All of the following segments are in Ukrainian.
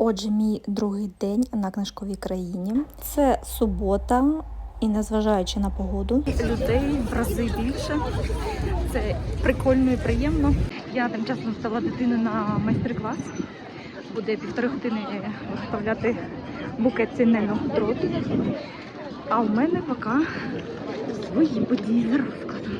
Отже, мій другий день на книжковій країні. Це субота, і незважаючи на погоду, людей в рази більше. Це прикольно і приємно. Я тим часом встала дитину на майстер-клас. Буде півтори години виготовляти букет ціннельного дроту. А у мене поки свої події за розкладом.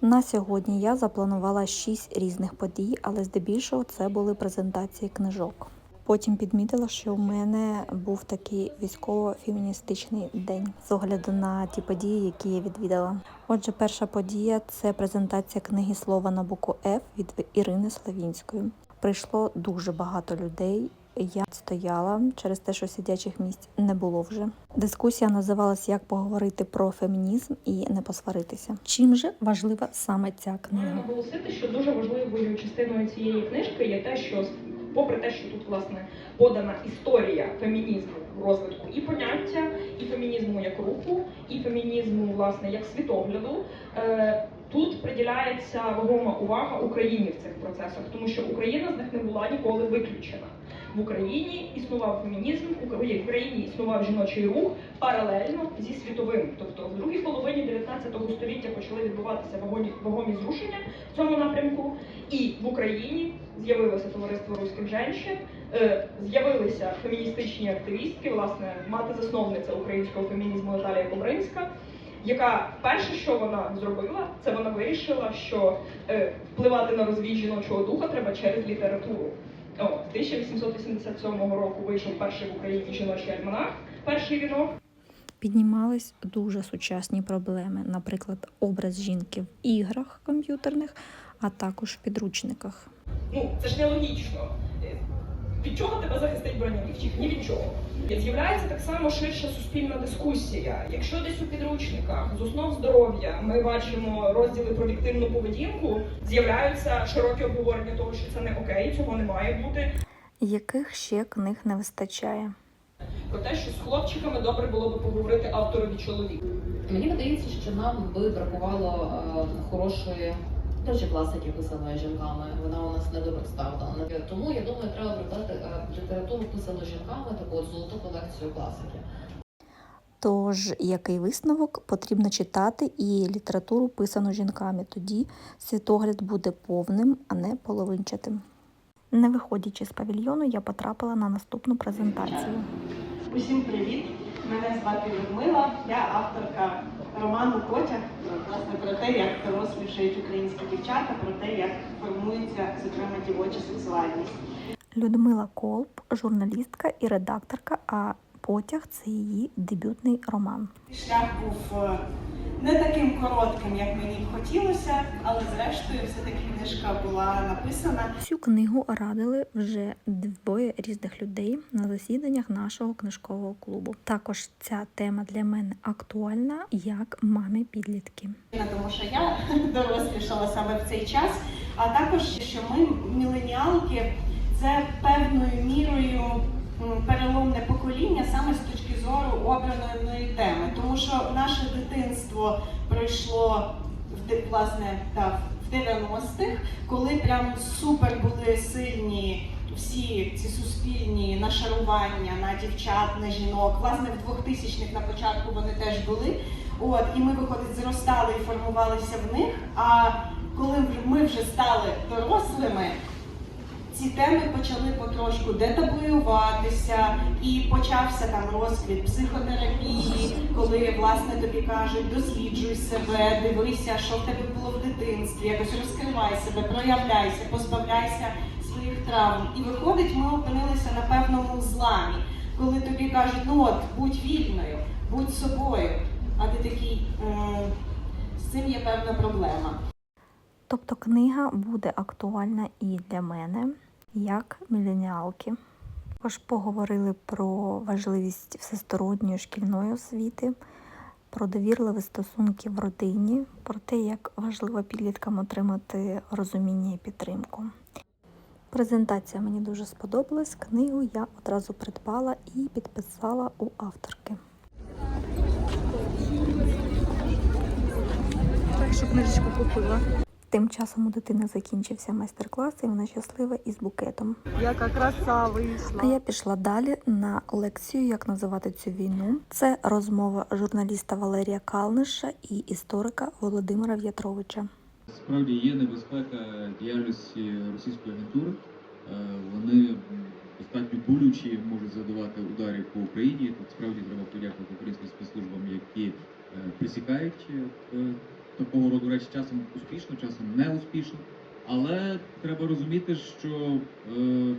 на сьогодні я запланувала шість різних подій, але здебільшого це були презентації книжок. Потім підмітила, що у мене був такий військово-феміністичний день з огляду на ті події, які я відвідала. Отже, перша подія це презентація книги слова на букву Ф від Ірини Славінської. Прийшло дуже багато людей. Я стояла через те, що сидячих місць не було вже. Дискусія називалась Як поговорити про фемінізм і не посваритися. Чим же важлива саме ця книга? наголосити, що дуже важливою частиною цієї книжки є те, що попри те, що тут власне подана історія фемінізму розвитку і поняття, і фемінізму як руху, і фемінізму власне як світогляду. е, Тут приділяється вагома увага Україні в цих процесах, тому що Україна з них не була ніколи виключена. В Україні існував фемінізм, Украї- Україні існував жіночий рух паралельно зі світовим. Тобто в другій половині 19 століття почали відбуватися вагомі зрушення в цьому напрямку. І в Україні з'явилося товариство руських женщин, е, з'явилися феміністичні активістки, власне, мати-засновниця українського фемінізму Наталія Кобринська, яка перше, що вона зробила, це вона вирішила, що е, впливати на розвій жіночого духа треба через літературу. О, 1887 року вийшов перший в Україні жіночий альманах, перший вінок. Піднімались дуже сучасні проблеми, наприклад, образ жінки в іграх комп'ютерних, а також в підручниках. Ну, це ж нелогічно. Від чого тебе захистить бронялівчик? Ні від чого. З'являється так само ширша суспільна дискусія. Якщо десь у підручниках з основ здоров'я ми бачимо розділи про віктивну поведінку, з'являються широкі обговорення того, що це не окей, цього не має бути. Яких ще книг не вистачає? Про те, що з хлопчиками добре було би поговорити авторові чоловіку. Мені видається, що нам би бракувало е, хорошої теж класики писаної жінками. Вона у нас не добре ставила. Тому я думаю, треба брати е, літературу писану жінками, таку от золоту колекцію класики. Тож, який висновок потрібно читати і літературу писану жінками, тоді світогляд буде повним, а не половинчатим. Не виходячи з павільйону, я потрапила на наступну презентацію. Усім привіт! Мене звати Людмила, я авторка роману Потяг, власне про те, як дорослішають українські дівчата, про те, як формується, зокрема, дівоча сексуальність. Людмила Колб, журналістка і редакторка, а потяг це її дебютний роман. Шлях був е, не таким коротким, як мені б хотілося, але зрештою все-таки книжка була написана. Цю книгу радили вже двоє різних людей на засіданнях нашого книжкового клубу. Також ця тема для мене актуальна як мами підлітки. тому що я дорослішала саме в цей час, а також що ми, міленіалки, це певною мірою переломне покоління саме з точки зору обраної теми, тому що наше дитинство пройшло власне та, в 90-х, коли прям супер були сильні. Всі ці суспільні нашарування на дівчат, на жінок, власне, в 2000-х на початку вони теж були. От, і ми, виходить, зростали і формувалися в них. А коли ми вже стали дорослими, ці теми почали потрошку детаблюватися, і почався там розквіт психотерапії, коли власне тобі кажуть, досліджуй себе, дивися, що в тебе було в дитинстві, якось розкривай себе, проявляйся, позбавляйся своїх травм. І виходить, ми опинилися на певному зламі, коли тобі кажуть, ну от будь вільною, будь собою. А ти такий з цим є певна проблема. Тобто книга буде актуальна і для мене, як міленіалки. Також поговорили про важливість всесторонньої шкільної освіти, про довірливі стосунки в родині, про те, як важливо підліткам отримати розуміння і підтримку. Презентація мені дуже сподобалась. Книгу я одразу придбала і підписала у авторки. Так що книжечку купила. Тим часом у дитини закінчився майстер-клас, і вона щаслива із букетом. Яка краса вийшла. А я пішла далі на лекцію, як називати цю війну. Це розмова журналіста Валерія Калниша і історика Володимира В'ятровича. Справді є небезпека діяльності російської агентури. Болючі можуть задавати удари по Україні. Тут справді треба подякувати українським спецслужбам, які е, присікають е, такого роду речі часом успішно, часом не успішно. Але треба розуміти, що е,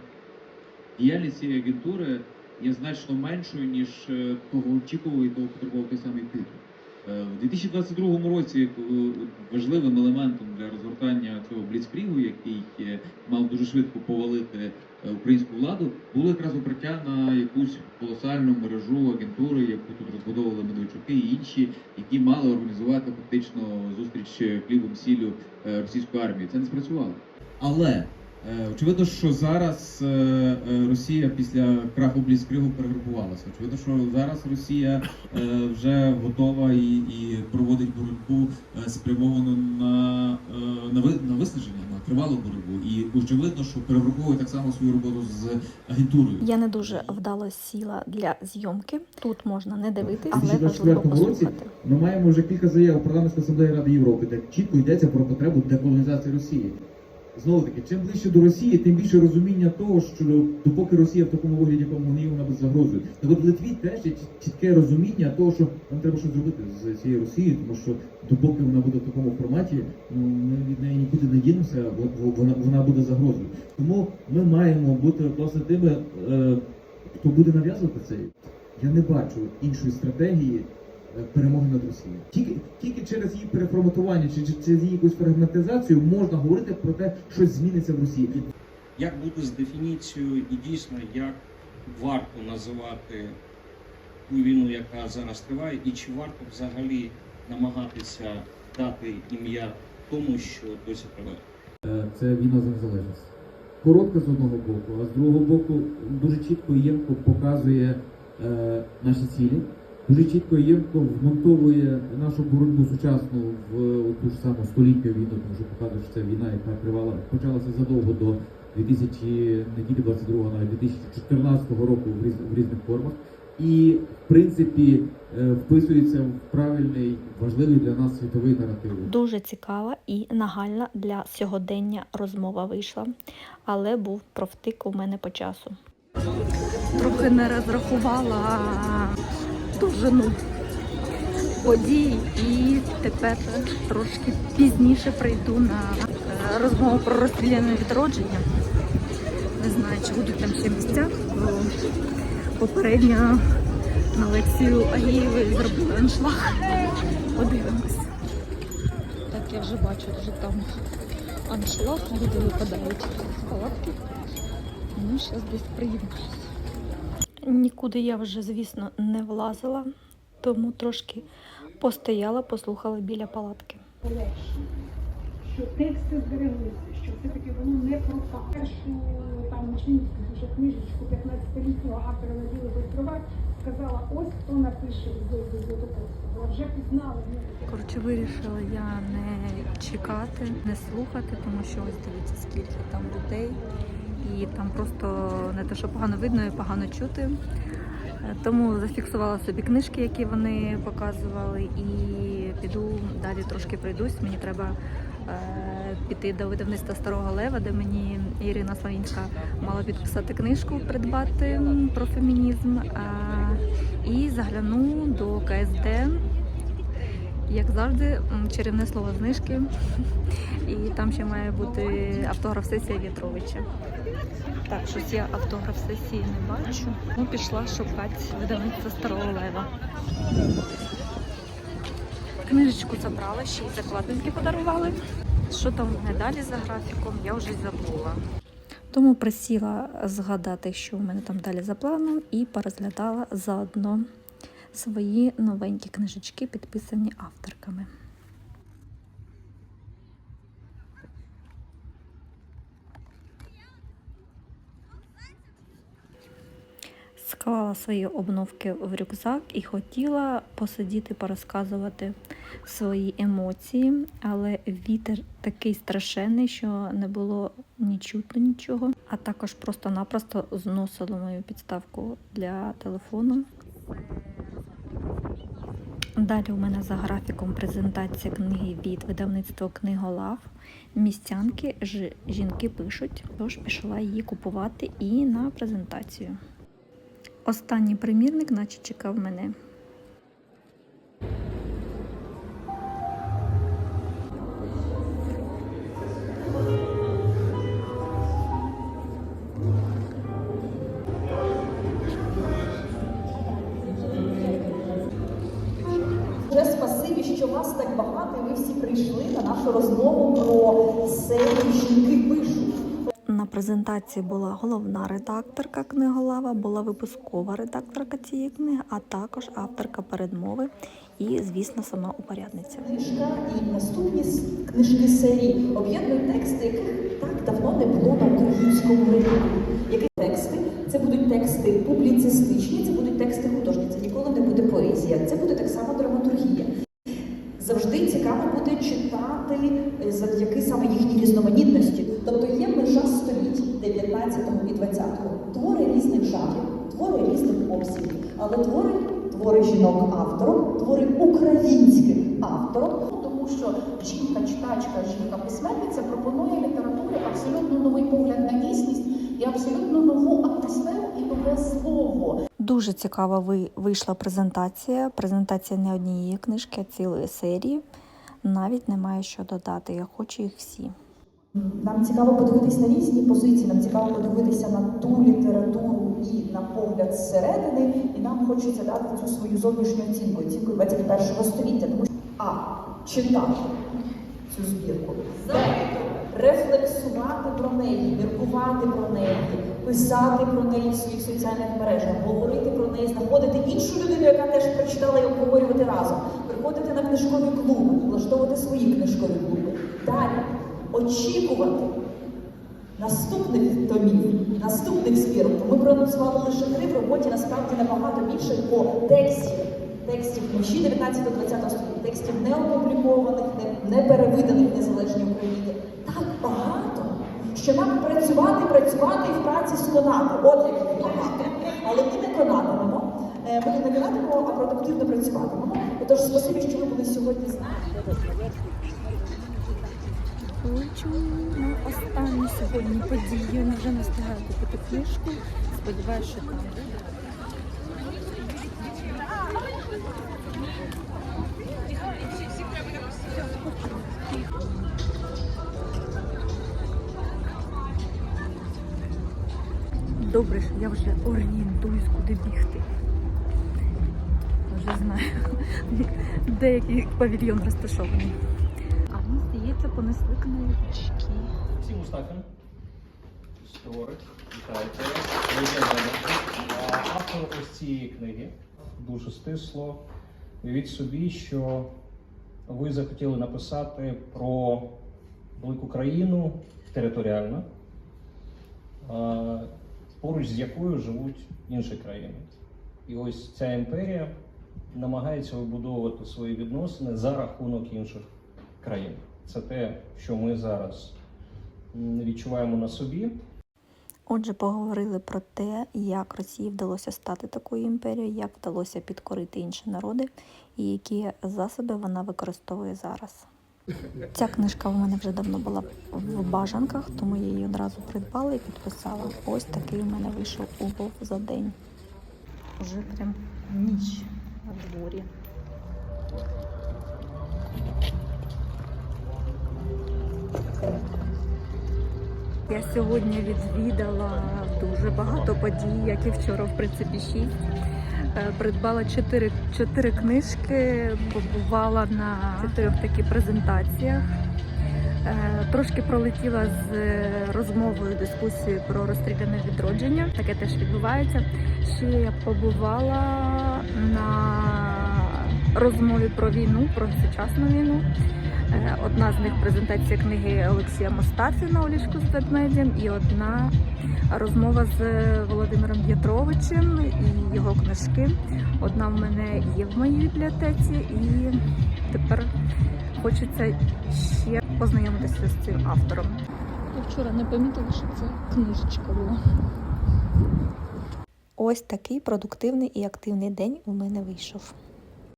діяльність цієї агентури є значно меншою, ніж того очікував і того потребував той самий Путін. Е, У 2022 році е, важливим елементом для розгортання цього бліцкрігу, який мав дуже швидко повалити е, українську владу, було якраз укриття на якусь колосальну мережу агентури, яку тут розбудовували Медведчуки і інші, які мали організувати фактично зустріч хлібом сіллю російської армії. Це не спрацювало. Але Очевидно, що зараз е, е, Росія після краху Бліцкригу перегрупувалася. Очевидно, що зараз Росія е, вже готова і, і проводить боротьбу е, спрямовану на, е, на, на виснаження, на тривалу боротьбу. І очевидно, що перегруповує так само свою роботу з агентурою. Я не дуже вдало сіла для зйомки. Тут можна не дивитись, У але важливо 2024 році послухати. ми маємо вже кілька заяв парламентської асамблеї Ради Європи, де чітко йдеться про потребу деколонізації Росії. Знову таки, чим ближче до Росії, тим більше розуміння того, що допоки Росія в такому вигляді, якому є, вона буде загрозою. Так от в Литві теж є чітке розуміння того, що нам треба щось зробити з цією Росією, тому що допоки вона буде в такому форматі, ну ми від неї нікуди не дінемося, бо- вона, вона буде загрозою. Тому ми маємо бути власне тими, е, хто буде нав'язувати це. Я не бачу іншої стратегії перемоги над Росією. Тільки, тільки через її переформатування чи чи через її якусь фрагментизацію можна говорити про те, що зміниться в Росії. Як бути з дефініцією і дійсно як варто називати ту війну, яка зараз триває, і чи варто взагалі намагатися дати ім'я тому, що досі триває? Е, Це війна за незалежність. Коротка з одного боку, а з другого боку дуже чітко і ємко показує е, наші цілі. Дуже чітко і ємко вмонтовує нашу боротьбу сучасну в ту ж саму століття війну, тому що показує, що це війна, яка тривала, почалася задовго до 2000, не тільки 22, а навіть 2014 року в, різ, в різних формах. І в принципі е, вписується в правильний, важливий для нас світовий наратив. Дуже цікава і нагальна для сьогодення розмова вийшла, але був провтик у мене по часу. Трохи не розрахувала довжину подій і тепер трошки пізніше прийду на е, розмову про розстріляне відродження. Не знаю, чи будуть там ще місця, бо попередньо на лекцію Агієвої зробили аншлаг. Подивимось. Так, я вже бачу, вже там аншлаг, люди випадають з палатки. Ну, зараз десь приєднаюсь. Нікуди я вже, звісно, не влазила, тому трошки постояла, послухала біля палатки. що тексти збереглися, що все-таки воно не пропало. Першу там учнівську дуже книжечку 15-літнього автора Наділи Быстровак сказала, ось хто напише Златопольського. Вже пізнали. ну. Коротше, вирішила я не чекати, не слухати, тому що ось дивіться, скільки там людей. І там просто не те, що погано видно і погано чути. Е, Тому зафіксувала собі книжки, які вони показували, і піду далі трошки пройдусь. Мені треба е, піти до видавництва Старого Лева, де мені Ірина Славінська мала підписати книжку, придбати про фемінізм. Е, і загляну до КСД як завжди, чарівне слово знижки. І там ще має бути автограф сесія В'ятровича. Так, щось я автограф сесії не бачу. Ну, пішла шукати видавництво старого лева. Книжечку забрала, ще й закладинки подарували. Що там мене далі за графіком, я вже забула. Тому присіла згадати, що у мене там далі за планом, і порозглядала заодно свої новенькі книжечки, підписані авторками. Склала свої обновки в рюкзак і хотіла посидіти, порозказувати свої емоції, але вітер такий страшенний, що не було ні чутно нічого, а також просто-напросто зносило мою підставку для телефону. Далі у мене за графіком презентація книги від видавництва Книголав. Містянки жінки пишуть, тож пішла її купувати і на презентацію. Останній примірник, наче чекав мене. Презентації була головна редакторка книголава, була випускова редакторка цієї книги, а також авторка передмови і, звісно, сама упорядниця. Книжка і наступні книжки серії об'єднують тексти, яких так давно не було на українському ринку. Які тексти? Це будуть тексти публіцистичні, це будуть тексти художні, це ніколи не буде поезія, це буде так само драматургія. Завжди цікаво буде читати е, завдяки саме їхній різноманітності. Тобто є межа 19 і 20 твори різних жанрів, твори різних обсягів, але твори, твори жінок автором, твори українських автором. тому що жінка-читачка, жінка-письменниця пропонує літературі абсолютно новий погляд на дійсність і абсолютно нову атмосферу і нове слово. Дуже цікава ви- вийшла презентація. Презентація не однієї книжки, а цілої серії. Навіть немає що додати. Я хочу їх всі. Нам цікаво подивитися на різні позиції, нам цікаво подивитися на ту літературу і на погляд зсередини, і нам хочеться дати цю свою зовнішню оцінку, оцінку 21 століття. Тому що а читати цю збірку, рефлексувати про неї, міркувати про неї, писати про неї в своїх соціальних мережах, говорити про неї, знаходити іншу людину, яка теж прочитала і обговорювати разом, приходити на книжкові клуби, влаштовувати свої книжкові клуби. Далі очікувати наступних томів, наступних збірок. Ми проанонсували лише три в роботі, насправді набагато більше по текстів. Текстів вночі 19-20 століття, текстів не опублікованих, не, не перевиданих незалежній Україні. Так багато, що нам працювати, працювати і в праці сконати. От як багато. Але ми не конатимемо. Е, Ми не конатимемо, а продуктивно працюватимемо. Отож, спасибі, що ви були сьогодні з нами. Хочу на останню сьогодні подію. Не вже не встигаю купити книжку. Сподіваюся, що там. Добре, що я вже орієнтуюсь, куди бігти. Вже знаю, де який павільйон розташований. Здається, понесли книжечки. Всім Мустафін, історик, вітайте. Автор ось цієї книги дуже стисло. Уявіть собі, що ви захотіли написати про велику країну територіально, поруч з якою живуть інші країни. І ось ця імперія намагається вибудовувати свої відносини за рахунок інших країн. Це те, що ми зараз відчуваємо на собі. Отже, поговорили про те, як Росії вдалося стати такою імперією, як вдалося підкорити інші народи, і які засоби вона використовує зараз. Ця книжка в мене вже давно була в бажанках, тому я її одразу придбала і підписала. Ось такий у мене вийшов улов за день. Уже прям ніч на дворі. Я сьогодні відвідала дуже багато подій, як і вчора, в принципі, шість. Е, Придбала чотири, чотири книжки, побувала на чотирьох таких презентаціях. Е, Трошки пролетіла з е, розмовою, дискусією про розстріляне відродження. Таке теж відбувається. Ще я побувала на розмові про війну, про сучасну війну. Е, Одна з них презентація книги Олексія Мостафіна у ліжку з ведмедем і одна розмова з Володимиром Д'ятровичем і його книжки. Одна в мене є в моїй бібліотеці, і тепер хочеться ще познайомитися з цим автором. Я вчора не помітила, що це книжечка була. Ось такий продуктивний і активний день у мене вийшов.